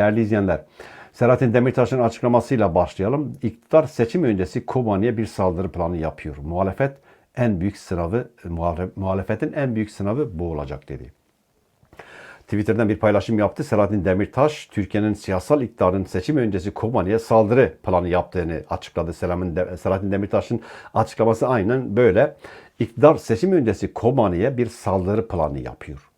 Değerli izleyenler, Selahattin Demirtaş'ın açıklamasıyla başlayalım. İktidar seçim öncesi Kobani'ye bir saldırı planı yapıyor. Muhalefet en büyük sınavı, muhale- muhalefetin en büyük sınavı bu olacak dedi. Twitter'dan bir paylaşım yaptı. Selahattin Demirtaş, Türkiye'nin siyasal iktidarın seçim öncesi Kobani'ye saldırı planı yaptığını açıkladı. Selahattin Demirtaş'ın açıklaması aynen böyle. İktidar seçim öncesi Kobani'ye bir saldırı planı yapıyor.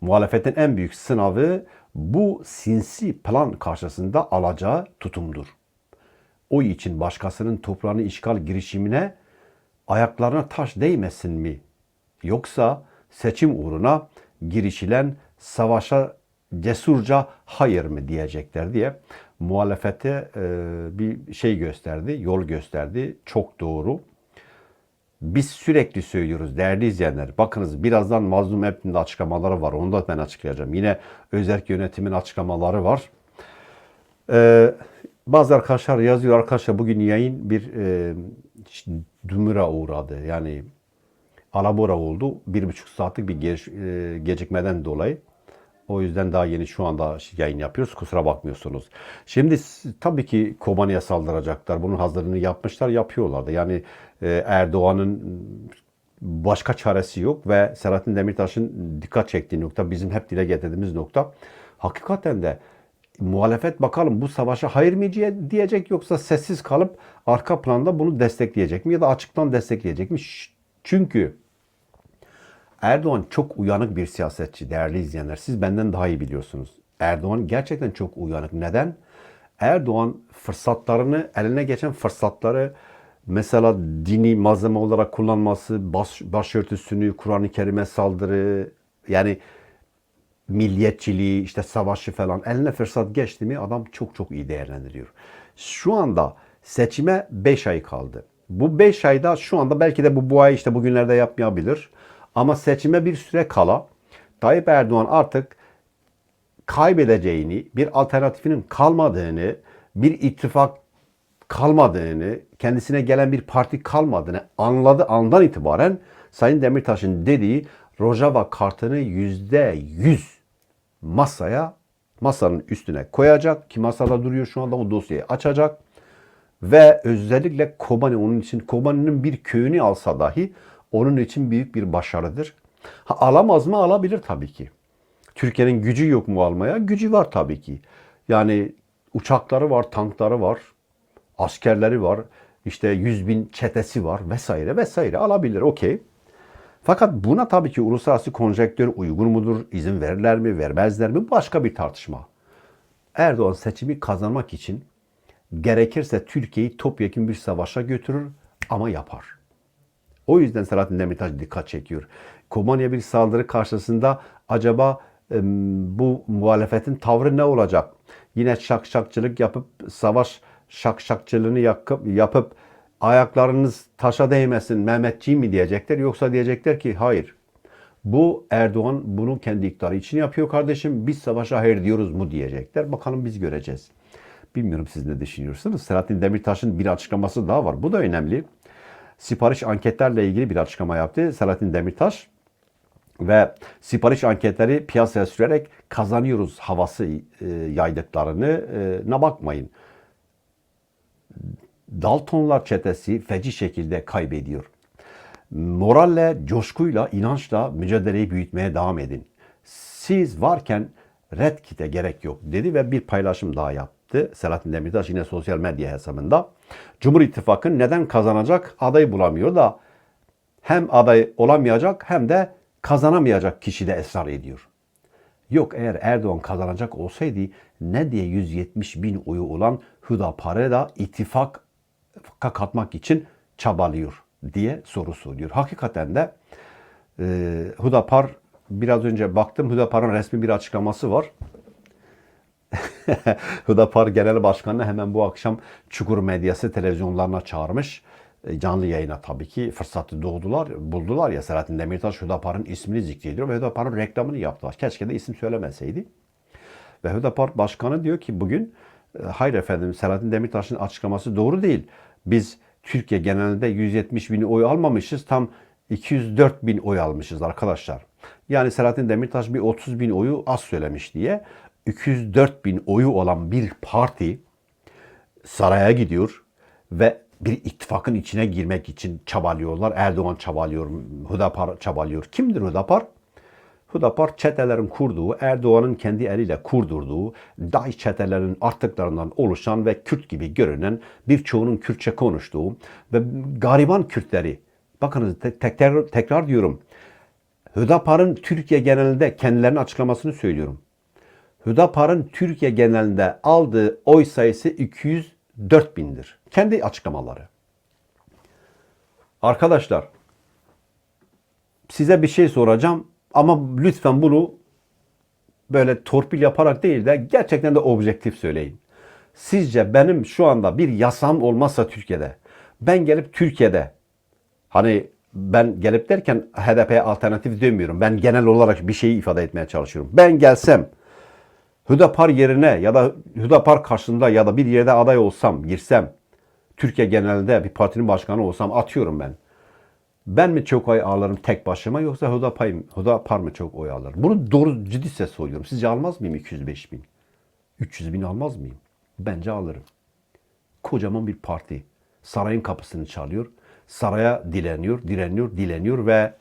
Muhalefetin en büyük sınavı bu sinsi plan karşısında alacağı tutumdur. O için başkasının toprağını işgal girişimine ayaklarına taş değmesin mi? Yoksa seçim uğruna girişilen savaşa cesurca hayır mı diyecekler diye muhalefete e, bir şey gösterdi, yol gösterdi. Çok doğru. Biz sürekli söylüyoruz değerli izleyenler. Bakınız birazdan Mazlum Ebni'nin de açıklamaları var. Onu da ben açıklayacağım. Yine özerk yönetimin açıklamaları var. Ee, bazı arkadaşlar yazıyor arkadaşlar bugün yayın bir e, dümüre uğradı. Yani alabora oldu. Bir buçuk saatlik bir geriş- e, gecikmeden dolayı. O yüzden daha yeni şu anda yayın yapıyoruz. Kusura bakmıyorsunuz. Şimdi tabii ki Kobani'ye saldıracaklar. Bunun hazırlığını yapmışlar, yapıyorlar da. Yani e, Erdoğan'ın başka çaresi yok ve Selahattin Demirtaş'ın dikkat çektiği nokta, bizim hep dile getirdiğimiz nokta. Hakikaten de muhalefet bakalım bu savaşa hayır mı diye- diyecek yoksa sessiz kalıp arka planda bunu destekleyecek mi ya da açıktan destekleyecek mi? Çünkü Erdoğan çok uyanık bir siyasetçi değerli izleyenler. Siz benden daha iyi biliyorsunuz. Erdoğan gerçekten çok uyanık. Neden? Erdoğan fırsatlarını, eline geçen fırsatları mesela dini malzeme olarak kullanması, baş, başörtüsünü, Kur'an-ı Kerim'e saldırı, yani milliyetçiliği, işte savaşı falan eline fırsat geçti mi adam çok çok iyi değerlendiriyor. Şu anda seçime 5 ay kaldı. Bu 5 ayda şu anda belki de bu bu ay işte bugünlerde yapmayabilir. Ama seçime bir süre kala Tayyip Erdoğan artık kaybedeceğini, bir alternatifinin kalmadığını, bir ittifak kalmadığını, kendisine gelen bir parti kalmadığını anladı andan itibaren Sayın Demirtaş'ın dediği Rojava kartını yüzde yüz masaya, masanın üstüne koyacak. Ki masada duruyor şu anda o dosyayı açacak. Ve özellikle Kobani onun için Kobani'nin bir köyünü alsa dahi onun için büyük bir başarıdır. Ha, alamaz mı? Alabilir tabii ki. Türkiye'nin gücü yok mu almaya? Gücü var tabii ki. Yani uçakları var, tankları var, askerleri var, işte 100 bin çetesi var vesaire vesaire alabilir okey. Fakat buna tabii ki uluslararası konjektör uygun mudur, izin verirler mi, vermezler mi başka bir tartışma. Erdoğan seçimi kazanmak için gerekirse Türkiye'yi topyekun bir savaşa götürür ama yapar. O yüzden Selahattin Demirtaş dikkat çekiyor. Kobani'ye bir saldırı karşısında acaba bu muhalefetin tavrı ne olacak? Yine şakşakçılık yapıp savaş şakşakçılığını yakıp, yapıp ayaklarınız taşa değmesin Mehmetçiğim mi diyecekler yoksa diyecekler ki hayır. Bu Erdoğan bunu kendi iktidarı için yapıyor kardeşim. Biz savaşa hayır diyoruz mu diyecekler. Bakalım biz göreceğiz. Bilmiyorum siz ne düşünüyorsunuz. Selahattin Demirtaş'ın bir açıklaması daha var. Bu da önemli. Sipariş anketlerle ilgili bir açıklama yaptı Selahattin Demirtaş. Ve sipariş anketleri piyasaya sürerek kazanıyoruz havası e, yaydıklarını ne bakmayın. Daltonlar çetesi feci şekilde kaybediyor. Moralle, coşkuyla, inançla mücadeleyi büyütmeye devam edin. Siz varken red kite gerek yok dedi ve bir paylaşım daha yaptı. Selahattin Demirtaş yine sosyal medya hesabında. Cumhur İttifakı neden kazanacak aday bulamıyor da hem aday olamayacak hem de kazanamayacak kişi de ısrar ediyor. Yok eğer Erdoğan kazanacak olsaydı ne diye 170 bin oyu olan Hüdapar'ı da ittifaka katmak için çabalıyor diye soru soruyor. Hakikaten de e, Hüdapar biraz önce baktım Hüdapar'ın resmi bir açıklaması var. Hüdapar Genel Başkanı hemen bu akşam Çukur Medyası televizyonlarına çağırmış. E, Canlı yayına tabii ki fırsatı doğdular, buldular ya Selahattin Demirtaş Hüdapar'ın ismini zikrediyor ve Hüdapar'ın reklamını yaptılar. Keşke de isim söylemeseydi. Ve Hüdapar Başkanı diyor ki bugün e, hayır efendim Selahattin Demirtaş'ın açıklaması doğru değil. Biz Türkiye genelinde 170 bin oy almamışız. Tam 204 bin oy almışız arkadaşlar. Yani Selahattin Demirtaş bir 30 bin oyu az söylemiş diye. 204 bin oyu olan bir parti saraya gidiyor ve bir ittifakın içine girmek için çabalıyorlar. Erdoğan çabalıyor, Hüdapar çabalıyor. Kimdir Hüdapar? Hüdapar çetelerin kurduğu, Erdoğan'ın kendi eliyle kurdurduğu, DAEŞ çetelerinin artıklarından oluşan ve Kürt gibi görünen birçoğunun Kürtçe konuştuğu ve gariban Kürtleri, bakınız te- tekrar, tekrar diyorum, Hüdapar'ın Türkiye genelinde kendilerinin açıklamasını söylüyorum. Hüdapar'ın Türkiye genelinde aldığı oy sayısı 204 bindir. Kendi açıklamaları. Arkadaşlar size bir şey soracağım ama lütfen bunu böyle torpil yaparak değil de gerçekten de objektif söyleyin. Sizce benim şu anda bir yasam olmazsa Türkiye'de ben gelip Türkiye'de hani ben gelip derken HDP'ye alternatif demiyorum. Ben genel olarak bir şeyi ifade etmeye çalışıyorum. Ben gelsem Hüdapar yerine ya da Hüdapar karşısında ya da bir yerde aday olsam, girsem, Türkiye genelinde bir partinin başkanı olsam atıyorum ben. Ben mi çok oy alırım tek başıma yoksa Hüdapar, Hüdapar mı çok oy alır? Bunu doğru ciddi ses söylüyorum. Sizce almaz mıyım 205 bin? 300 bin almaz mıyım? Bence alırım. Kocaman bir parti. Sarayın kapısını çalıyor. Saraya dileniyor, direniyor, dileniyor ve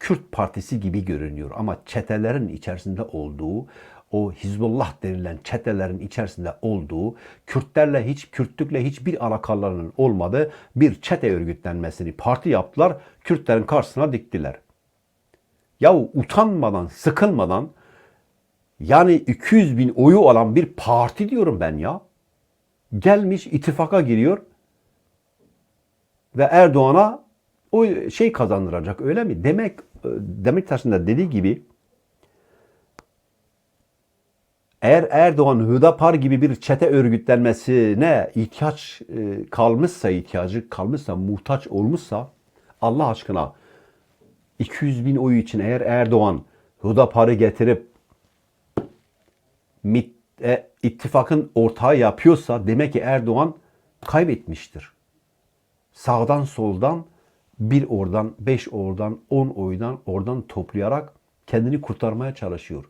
Kürt Partisi gibi görünüyor. Ama çetelerin içerisinde olduğu, o Hizbullah denilen çetelerin içerisinde olduğu, Kürtlerle hiç, Kürtlükle hiçbir alakalarının olmadığı bir çete örgütlenmesini parti yaptılar. Kürtlerin karşısına diktiler. Yahu utanmadan, sıkılmadan yani 200 bin oyu olan bir parti diyorum ben ya. Gelmiş ittifaka giriyor ve Erdoğan'a o şey kazandıracak öyle mi? Demek e, Demirtaş'ın da dediği gibi eğer Erdoğan Hüdapar gibi bir çete örgütlenmesine ihtiyaç e, kalmışsa, ihtiyacı kalmışsa, muhtaç olmuşsa Allah aşkına 200 bin oyu için eğer Erdoğan Hüdapar'ı getirip e, ittifakın ortağı yapıyorsa demek ki Erdoğan kaybetmiştir. Sağdan soldan bir oradan, beş oradan, on oydan oradan toplayarak kendini kurtarmaya çalışıyor.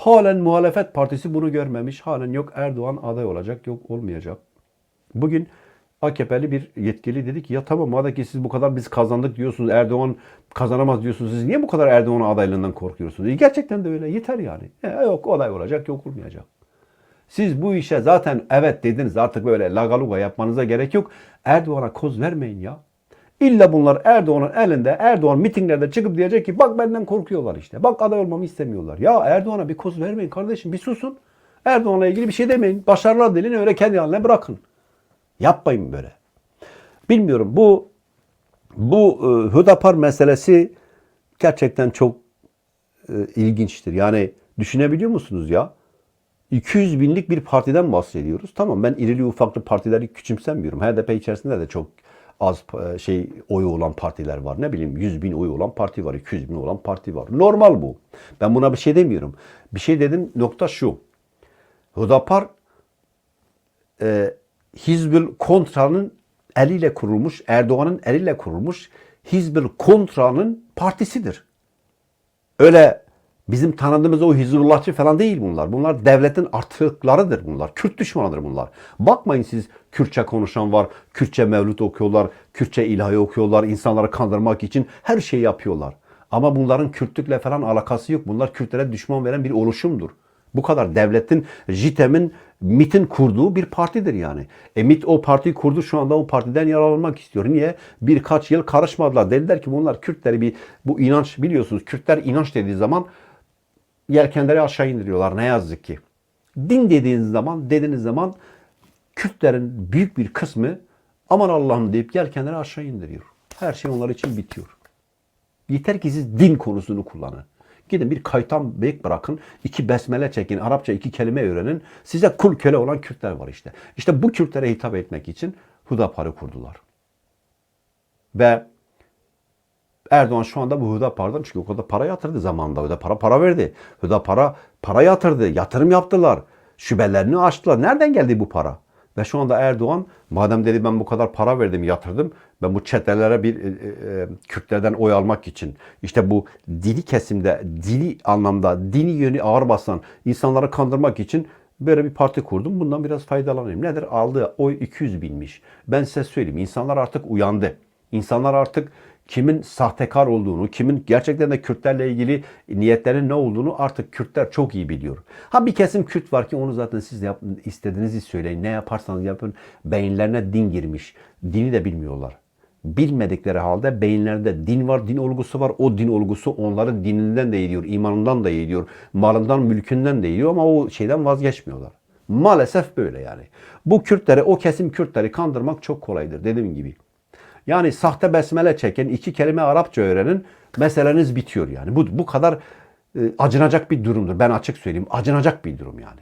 Halen muhalefet partisi bunu görmemiş. Halen yok Erdoğan aday olacak, yok olmayacak. Bugün AKP'li bir yetkili dedi ki ya tamam madem ki siz bu kadar biz kazandık diyorsunuz, Erdoğan kazanamaz diyorsunuz. Siz niye bu kadar Erdoğan adaylığından korkuyorsunuz? E, gerçekten de öyle. Yeter yani. E, yok aday olacak, yok olmayacak. Siz bu işe zaten evet dediniz artık böyle lagaluga yapmanıza gerek yok. Erdoğan'a koz vermeyin ya. İlla bunlar Erdoğan'ın elinde, Erdoğan mitinglerde çıkıp diyecek ki bak benden korkuyorlar işte. Bak aday olmamı istemiyorlar. Ya Erdoğan'a bir koz vermeyin kardeşim bir susun. Erdoğan'la ilgili bir şey demeyin. Başarılar dilini öyle kendi haline bırakın. Yapmayın böyle. Bilmiyorum bu bu e, Hüdapar meselesi gerçekten çok e, ilginçtir. Yani düşünebiliyor musunuz ya? 200 binlik bir partiden bahsediyoruz. Tamam ben irili ufaklı partileri küçümsemiyorum. HDP içerisinde de çok az e, şey oyu olan partiler var. Ne bileyim 100 bin oyu olan parti var, 200 bin olan parti var. Normal bu. Ben buna bir şey demiyorum. Bir şey dedim nokta şu. Hüdapar e, Hizbül Kontra'nın eliyle kurulmuş, Erdoğan'ın eliyle kurulmuş Hizbül Kontra'nın partisidir. Öyle bizim tanıdığımız o Hizbullahçı falan değil bunlar. Bunlar devletin artıklarıdır bunlar. Kürt düşmanıdır bunlar. Bakmayın siz Kürtçe konuşan var, Kürtçe mevlüt okuyorlar, Kürtçe ilahi okuyorlar, insanları kandırmak için her şeyi yapıyorlar. Ama bunların Kürtlükle falan alakası yok. Bunlar Kürtlere düşman veren bir oluşumdur. Bu kadar devletin, JITEM'in, MIT'in kurduğu bir partidir yani. E MIT o partiyi kurdu şu anda o partiden yararlanmak istiyor. Niye? Birkaç yıl karışmadılar. Dediler ki bunlar Kürtleri bir bu inanç biliyorsunuz. Kürtler inanç dediği zaman yelkenleri aşağı indiriyorlar ne yazık ki. Din dediğiniz zaman, dediğiniz zaman Kürtlerin büyük bir kısmı aman Allah'ım deyip yelkenleri aşağı indiriyor. Her şey onlar için bitiyor. Yeter ki siz din konusunu kullanın. Gidin bir kaytan beyik bırakın, iki besmele çekin, Arapça iki kelime öğrenin. Size kul köle olan Kürtler var işte. İşte bu Kürtlere hitap etmek için Hudapar'ı kurdular. Ve Erdoğan şu anda bu Hüdapar'dan çünkü o kadar para yatırdı zamanında. Hüdapara para verdi. Hüdapara para yatırdı. Yatırım yaptılar. Şubelerini açtılar. Nereden geldi bu para? Ve şu anda Erdoğan madem dedi ben bu kadar para verdim yatırdım ben bu çetelere bir e, e, Kürtlerden oy almak için işte bu dini kesimde dini anlamda dini yönü ağır basan insanları kandırmak için böyle bir parti kurdum. Bundan biraz faydalanayım. Nedir? Aldığı oy 200 binmiş. Ben size söyleyeyim. insanlar artık uyandı. İnsanlar artık kimin sahtekar olduğunu, kimin gerçekten de Kürtlerle ilgili niyetlerinin ne olduğunu artık Kürtler çok iyi biliyor. Ha bir kesim Kürt var ki onu zaten siz yapın, istediğinizi söyleyin. Ne yaparsanız yapın beyinlerine din girmiş. Dini de bilmiyorlar. Bilmedikleri halde beyinlerinde din var, din olgusu var. O din olgusu onların dininden de yiyor, imanından da yiyor, malından, mülkünden de yiyor ama o şeyden vazgeçmiyorlar. Maalesef böyle yani. Bu Kürtleri, o kesim Kürtleri kandırmak çok kolaydır dediğim gibi. Yani sahte besmele çeken, iki kelime Arapça öğrenin, meseleniz bitiyor yani. Bu, bu kadar e, acınacak bir durumdur. Ben açık söyleyeyim, acınacak bir durum yani.